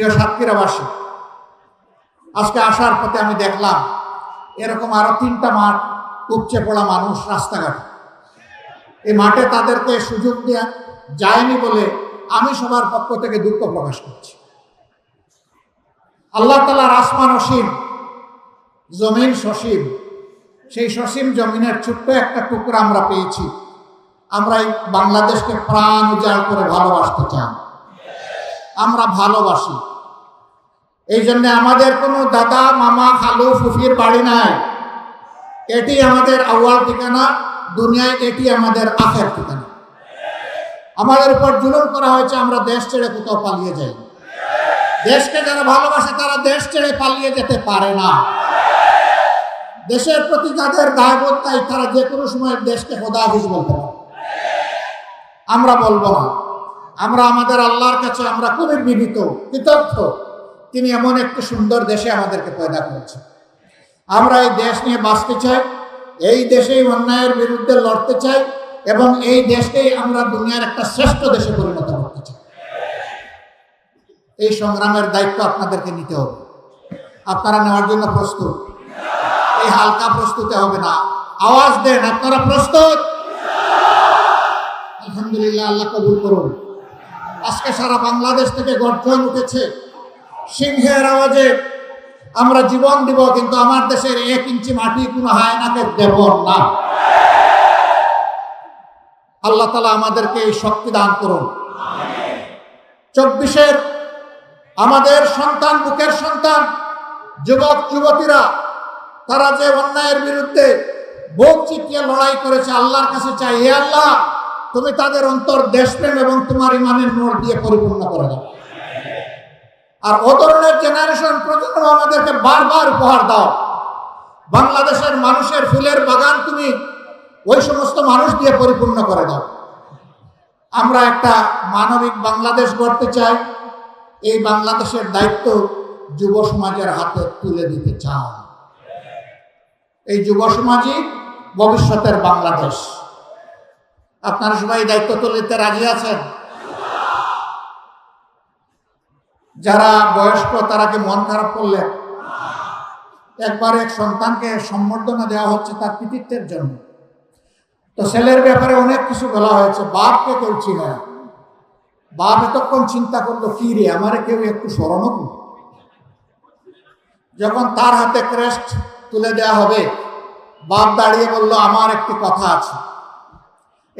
প্রিয় সাতক্ষীরাবাসী আজকে আসার পথে আমি দেখলাম এরকম আরও তিনটা মাঠ উপচে পড়া মানুষ রাস্তাঘাটে। এই মাঠে তাদেরকে সুযোগ দেওয়া যায়নি বলে আমি সবার পক্ষ থেকে দুঃখ প্রকাশ করছি। আল্লাহ তালার আসমান অসীম, জমিন সসীম, সেই সসীম জমিনের ছোট্ট একটা টুকরা আমরা পেয়েছি। আমরা এই বাংলাদেশকে প্রাণ উজাড় করে ভালোবাসতে চাই। আমরা ভালোবাসি। এই জন্য আমাদের কোনো দাদা, মামা, খালু, ফুফির বাড়ি নাই। এটি আমাদের আউয়াল ঠিকানা, দুনিয়ায় এটি আমাদের আখের ঠিকানা। আমাদের উপর জুলুম করা হয়েছে, আমরা দেশ ছেড়ে কোথাও পালিয়ে যাই। দেশকে যারা ভালোবাসে, তারা দেশ ছেড়ে পালিয়ে যেতে পারে না। দেশের প্রতি যাদের দায়বোধ, তাই তারা যে কোনো সময় দেশকে হাফিজ বলতে পারে। আমরা বলব না। আমরা আমাদের আল্লাহর কাছে আমরা খুবই বিনীত, কৃতজ্ঞ। তিনি এমন একটি সুন্দর দেশে আমাদেরকে পয়দা করেছেন। আমরা এই দেশ নিয়ে বাঁচতে চাই, এই দেশেই অন্যায়ের বিরুদ্ধে লড়তে চাই এবং এই দেশকেই আমরা দুনিয়ার একটা শ্রেষ্ঠ দেশে পরিণত করতে চাই। এই সংগ্রামের দায়িত্ব আপনাদেরকে নিতে হবে। আপনারা নেওয়ার জন্য প্রস্তুত। এই হালকা প্রস্তুতে হবে না। আওয়াজ দেন, আপনারা প্রস্তুত? আলহামদুলিল্লাহ, আল্লাহ কবুল করুন। আজকে সারা বাংলাদেশ থেকে গর্জন উঠেছে। সিংহের আওয়াজে আমরা জীবন দিব, কিন্তু আমার দেশের এক ইঞ্চি মাটি কোনো হায়নাকে দেব না। আল্লাহ তালা আমাদেরকে এই শক্তি দান করুন। চব্বিশের আমাদের সন্তান, বুকের সন্তান, যুবক, যুবতীরা, তারা যে অন্যায়ের বিরুদ্ধে বুক চিটিয়ে লড়াই করেছে, আল্লাহর কাছে চাই। হে আল্লাহ তুমি তাদের অন্তর দেশপ্রেম এবং তোমার ইমানের নোট দিয়ে পরিপূর্ণ করে দাও। আর ও ধরনের জেনারেশন প্রজন্ম আমাদেরকে বারবার উপহার দাও। বাংলাদেশের মানুষের ফুলের বাগান তুমি ওই সমস্ত মানুষ দিয়ে পরিপূর্ণ করে দাও। আমরা একটা মানবিক বাংলাদেশ গড়তে চাই। এই বাংলাদেশের দায়িত্ব যুব সমাজের হাতে তুলে দিতে চাও এই যুব সমাজই ভবিষ্যতের বাংলাদেশ। আপনারা সবাই দায়িত্ব তুলে দিতে রাজি আছেন? যারা বয়স্ক, তারা কি মন খারাপ করলেন? একবার এক সন্তানকে সম্বর্ধনা দেওয়া হচ্ছে তার কৃতিত্বের জন্য। তো ছেলের ব্যাপারে অনেক কিছু বলা হয়েছে। বাপকে কেউ চিনে বাপ এতক্ষণ চিন্তা করল, কি রে, আমার কেউ একটু স্মরণ যখন তার হাতে ক্রেস্ট তুলে দেওয়া হবে, বাপ দাঁড়িয়ে বলল, আমার একটি কথা আছে।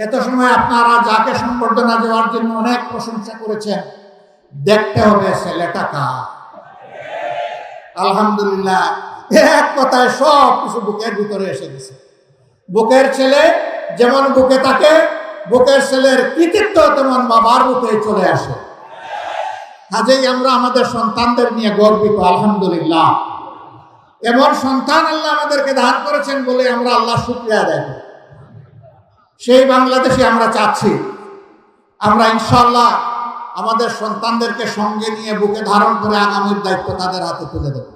এত সময় আপনারা যাকে সম্বর্ধনা দেওয়ার জন্য অনেক প্রশংসা করেছেন, দেখতে হবে ছেলেটা কা আলহামদুলিল্লাহ, এক কথায় সব কিছু বুকের ভিতরে এসে গেছে। বুকের ছেলে যেমন বুকে থাকে, বুকের ছেলের কৃতিত্ব তেমন বাবার বুকে চলে আসে। কাজেই আমরা আমাদের সন্তানদের নিয়ে গর্বিত, আলহামদুলিল্লাহ। এমন সন্তান আল্লাহ আমাদেরকে দান করেছেন বলে আমরা আল্লাহ শুক্রিয়া করি। সেই বাংলাদেশে আমরা চাচ্ছি। আমরা ইনশাল্লাহ আমাদের সন্তানদেরকে সঙ্গে নিয়ে বুকে ধারণ করে আগামীর দায়িত্ব তাদের হাতে তুলে দেব।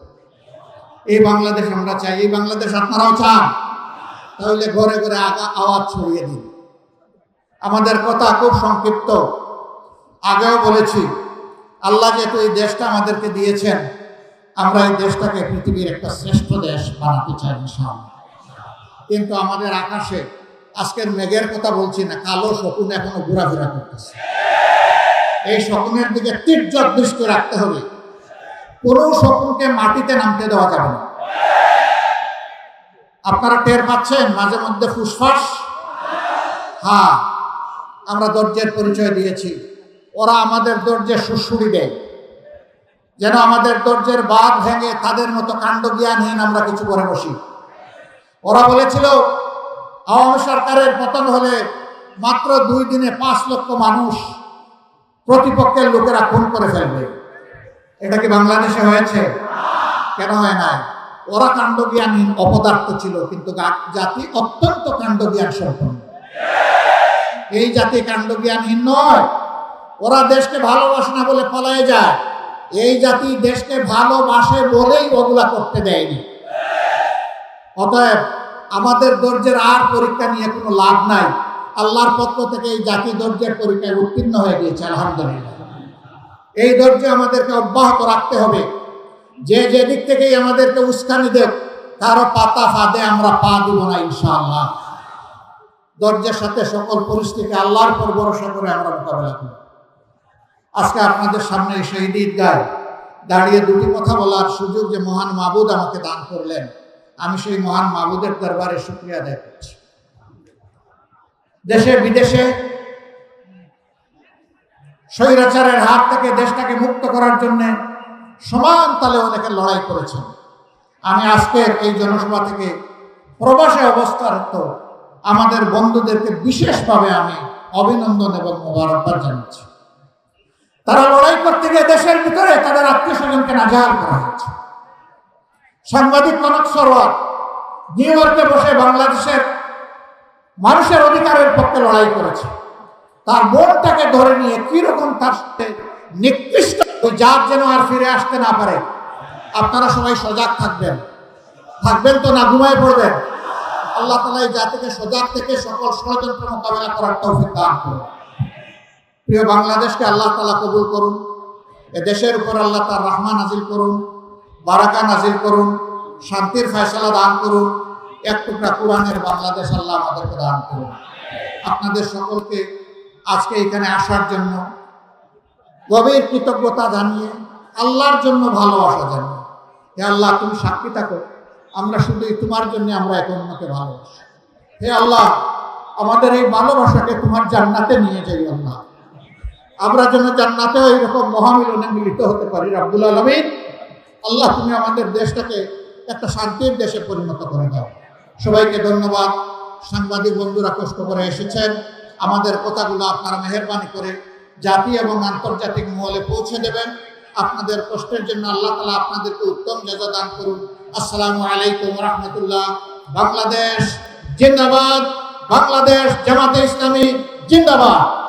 এই বাংলাদেশ আমরা চাই, এই বাংলাদেশ আপনারাও চান। তাহলে ঘরে ঘরে আগা আওয়াজ ছড়িয়ে দিন। আমাদের কথা খুব সংক্ষিপ্ত। আগেও বলেছি, আল্লাহ যেহেতু এই দেশটা আমাদেরকে দিয়েছেন, আমরা এই দেশটাকে পৃথিবীর একটা শ্রেষ্ঠ দেশ বানাতে চাই কিন্তু আমাদের আকাশে আজকের মেঘের কথা বলছি না, কালো শকুন এখনও ঘোরাফেরা করতেছে। এই শকুনের দিকে তীর্য দৃষ্টি রাখতে হবে। কোন শকুনকে মাটিতে নামতে দেওয়া যাবে না। আপনারা টের পাচ্ছেন, মাঝে মধ্যে ফুসফাস? হ্যাঁ আমরা দরজের পরিচয় দিয়েছি। ওরা আমাদের দরজে সুশুড়ি দেয়। যেন আমাদের দরজের বাদ ভেঙে তাদের মতো কাণ্ড জ্ঞানহীন আমরা কিছু করে বসি। ওরা বলেছিল আওয়ামী সরকারের পতন হলে মাত্র দুই দিনে পাঁচ লক্ষ মানুষ প্রতিপক্ষের লোকেরা খুন করে ফেলবে। এটা কি বাংলাদেশে হয়েছে? কেন হয় না ওরা কাণ্ডজ্ঞানহীন অপদার্থ ছিল, কিন্তু জাতি অত্যন্ত কাণ্ডজ্ঞান সম্পন্ন। এই জাতি কাণ্ডজ্ঞানহীন নয়। ওরা দেশকে ভালোবাসে না বলে পলায় যায়। এই জাতি দেশকে ভালোবাসে বলেই ওগুলা করতে দেয়নি। অতএব আমাদের ধৈর্যের আর পরীক্ষা নিয়ে কোনো লাভ নাই। আল্লাহর পক্ষ থেকে এই জাতি ধৈর্যের পরীক্ষায় উত্তীর্ণ হয়ে গিয়েছে, আলহামদুলিল্লাহ। এই ধৈর্য আমাদেরকে অব্যাহত রাখতে হবে। যে যে দিক থেকেই আমাদেরকে উস্কানি দেব কারও পাতা ফাঁদে আমরা পা দিব না, ইনশাআল্লাহ। ধৈর্যের সাথে সকল পরিস্থিতি আল্লাহর পর ভরসা করে আমরা মোকাবেলা করি আজকে আপনাদের সামনে এই শহীদ ঈদগায় দাঁড়িয়ে দুটি কথা বলার সুযোগ যে মহান মাবুদ আমাকে দান করলেন। আমি সেই মহান মাবুদের দরবারে শুক্রিয়া আদায় করছি। দেশে, বিদেশে স্বৈরাচারের হাত থেকে দেশটাকে মুক্ত করার জন্য সমান তালে অনেকে লড়াই করেছেন। আমি আজকের এই জনসভা থেকে প্রবাসে অবস্থারত আমাদের বন্ধুদেরকে বিশেষভাবে আমি অভিনন্দন এবং মোবারকবাদ জানাচ্ছি। তারা লড়াই করতে গিয়ে দেশের ভিতরে তাদের আত্মীয় স্বজনকে নাজাহাল করা হয়েছে। সাংবাদিক কনক সরোয়ার, নিউ ইয়র্কে বসে বাংলাদেশের মানুষের অধিকারের পক্ষে লড়াই করেছে। তার বোনটাকে ধরে নিয়ে কীরকম তার সাথে নিকৃষ্ট যার যেন আর ফিরে আসতে না পারে। আপনারা সবাই সজাগ থাকবেন। থাকবেন তো না, ঘুমায় পড়বেন। আল্লাহ তালা এই জাতিকে সজাগ থেকে সকল ষড়যন্ত্র মোকাবেলা করার তৌফিক দান করুন। প্রিয় বাংলাদেশকে আল্লাহ তালা কবুল করুন। এ দেশের উপর আল্লাহ তার রহমান নাজিল করুন। বারাকা নাজিল করুন, শান্তির ফয়সালা দান করুন, এক টুকরা কোরআনের বাংলাদেশ আল্লাহ আমাদেরকে দান করুন। আপনাদের সকলকে আজকে এখানে আসার জন্য গভীর কৃতজ্ঞতা জানিয়ে, আল্লাহর জন্য ভালোবাসা জানিয়ে, হে আল্লাহ, তুমি সাক্ষী থাকো, আমরা শুধুই তোমার জন্য আমরা এক অন্যকে ভালোবাসি। হে আল্লাহ, আমাদের এই ভালোবাসাকে তোমার জান্নাতে নিয়ে যাই আল্লাহ। আমরা যেন জান্নাতেও এইরকম মহামিলনে মিলিত হতে পারি, রাব্বুল আলমিন। আল্লাহ, তুমি আমাদের দেশটাকে একটা শান্তির দেশে পরিণত করে দাও। সবাইকে ধন্যবাদ। সাংবাদিক বন্ধুরা কষ্ট করে এসেছেন। আমাদের কথাগুলো আপনারা মেহরবানি করে জাতি এবং আন্তর্জাতিক মহলে পৌঁছে দেবেন। আপনাদের কষ্টের জন্য আল্লাহ তালা আপনাদেরকে উত্তম জাজা দান করুন। আসসালামু আলাইকুম রহমতুল্লাহ। বাংলাদেশ জিন্দাবাদ। বাংলাদেশ জামাতে ইসলামী জিন্দাবাদ।